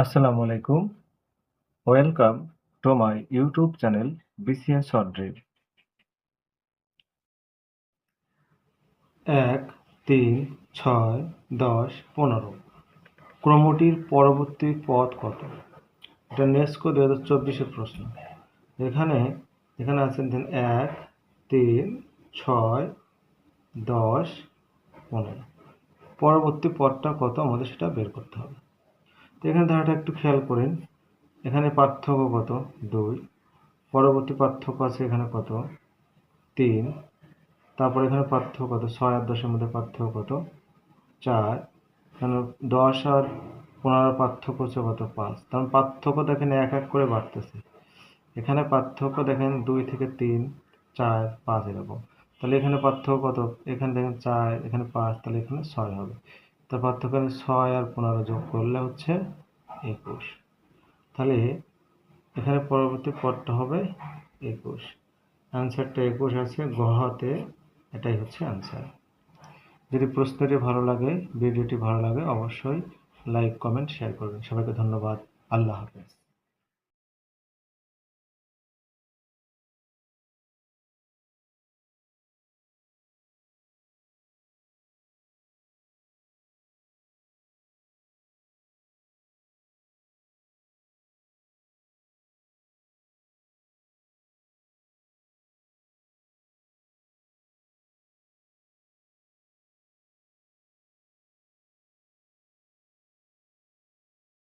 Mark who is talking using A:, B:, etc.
A: আসসালামু আলাইকুম। Welcome to my YouTube channel BCS short drill এক, তিন, ছয়, দশ, পনেরো। ক্রমটির পরবর্তী পথ কত? এটা নেস্কো দু হাজার চব্বিশের প্রশ্ন। এখানে এখানে আছে দেন এক, তিন, ছয়, দশ, পনেরো। পরবর্তী পদটা কত? আমাদের সেটা বের করতে হবে। এখানে ধারাটা একটু খেয়াল করেন। এখানে পার্থক্য কত? দুই। পরবর্তী পার্থক্য আছে এখানে কত? তিন। তারপর এখানে পার্থক্য কত? ছয় আর দশের মধ্যে পার্থক্য কত? চার। এখানে দশ আর পনেরো পার্থক্য হচ্ছে কত? পাঁচ। কারণ পার্থক্য দেখেন এক এক করে বাড়তেছে। এখানে পার্থক্য দেখেন দুই থেকে তিন, চার, পাঁচ এরকম। তাহলে এখানে পার্থক্য কত? এখানে দেখেন চার, এখানে পাঁচ, তাহলে এখানে ছয় হবে। তো পার্থক্য ছয় আর পনেরো যোগ করলে হচ্ছে একুশ। তাহলে এখানে পরবর্তী পদটা হবে একুশ। অ্যান্সারটা একুশ আছে, গহতে এটাই হচ্ছে অ্যান্সার যদি প্রশ্নটি ভালো লাগে ভিডিওটি ভালো লাগে, অবশ্যই লাইক কমেন্ট শেয়ার করবেন। সবাইকে ধন্যবাদ। আল্লাহ হাফেজ।